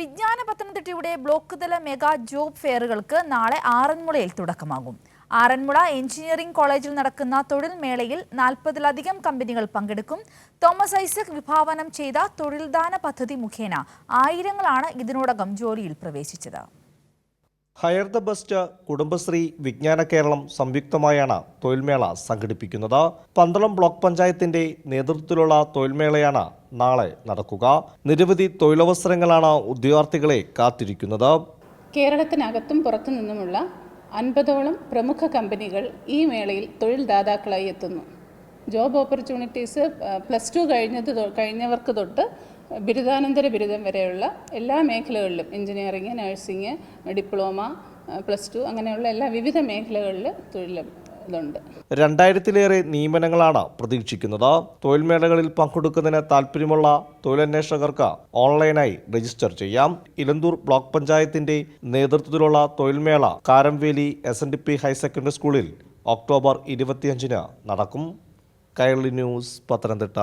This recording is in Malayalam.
വിജ്ഞാന പത്തനംതിട്ടയുടെ ബ്ലോക്ക് തല മെഗാ ജോബ് ഫെയറുകൾക്ക് നാളെ ആറന്മുളയിൽ തുടക്കമാകും. ആറന്മുള എഞ്ചിനീയറിംഗ് കോളേജിൽ നടക്കുന്ന തൊഴിൽ മേളയിൽ നാൽപ്പതിലധികം കമ്പനികൾ പങ്കെടുക്കും. തോമസ് ഐസക് വിഭാവനം ചെയ്ത തൊഴിൽദാന പദ്ധതി മുഖേന ആയിരങ്ങളാണ് ഇതിനോടകം ജോലിയിൽ പ്രവേശിച്ചത്. ഹയർ ദ ബെസ്റ്റ് കുടുംബശ്രീ വിജ്ഞാന കേരളം സംയുക്തമായാണ് തൊഴിൽമേള സംഘടിപ്പിക്കുന്നത്. പന്തളം ബ്ലോക്ക് പഞ്ചായത്തിന്റെ നേതൃത്വത്തിലുള്ള തൊഴിൽമേളയാണ് നാളെ നടക്കുക. നിരവധി തൊഴിലവസരങ്ങളാണ് ഉദ്യോഗാർത്ഥികളെ കാത്തിരിക്കുന്നത്. കേരളത്തിനകത്തും പുറത്തു നിന്നുമുള്ള അൻപതോളം പ്രമുഖ കമ്പനികൾ ഈ മേളയിൽ തൊഴിൽദാതാക്കളായി എത്തുന്നു. ജോബ് ഓപ്പർച്യൂണിറ്റീസ് പ്ലസ് ടു കഴിഞ്ഞത് കഴിഞ്ഞവർക്ക് തൊട്ട് ബിരുദാനന്തര ബിരുദം വരെയുള്ള എല്ലാ മേഖലകളിലും engineering nursing diploma plus two അങ്ങനെയുള്ള എല്ലാ വിവിധ മേഖലകളിൽ തൊഴിൽ ഇതുണ്ട്. രണ്ടായിരത്തിലേറെ നിയമനങ്ങളാണ് പ്രതീക്ഷിക്കുന്നത്. തൊഴിൽമേളകളിൽ പങ്കെടുക്കുന്നതിന് താൽപ്പര്യമുള്ള തൊഴിലന്വേഷകർക്ക് ഓൺലൈനായി രജിസ്റ്റർ ചെയ്യാം. ഇലന്തൂർ ബ്ലോക്ക് പഞ്ചായത്തിന്റെ നേതൃത്വത്തിലുള്ള തൊഴിൽമേള Karamveli S N D P higher secondary സ്കൂളിൽ ഒക്ടോബർ ഇരുപത്തിയഞ്ചിന് നടക്കും. കൈരളി ന്യൂസ് പത്തനംതിട്ട.